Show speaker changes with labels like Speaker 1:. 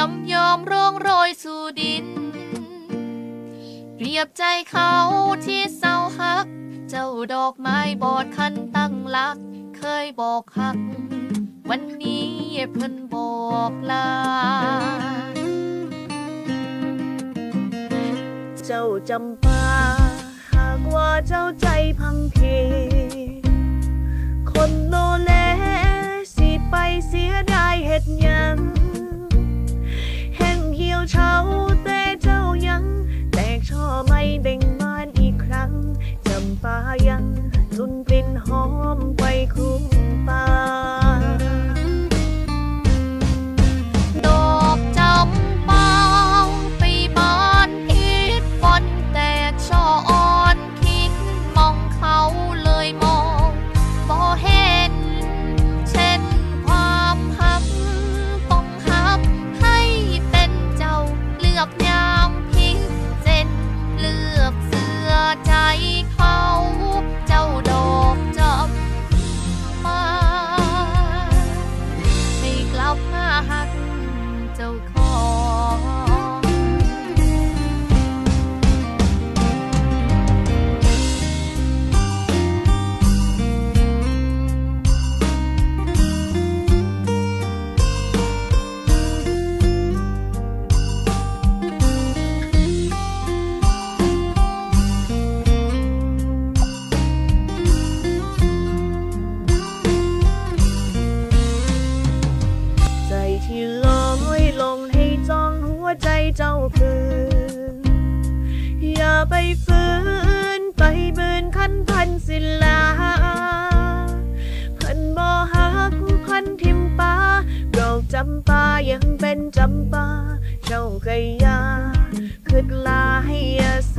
Speaker 1: ยอมร้องโรยสู่ดิน เปรียบใจเขาที่เศร้าหัก เจ้าดอกไม้บอดคันตั้งหลัก เคยบอกหัก วันนี้เพิ่นบอกลา
Speaker 2: เจ้าจำปาหากว่าเจ้าใจพังเพ คนโลเลสิไปเสียไดายเห็ดหยัง คือย่าไปฝืนไปเบืนคันพันศิลาพันบ่หาผู้พันทิมปา
Speaker 1: เราจำปายังเป็นจำปาเจ้าก็ยาคืดลา
Speaker 2: ให้ยาส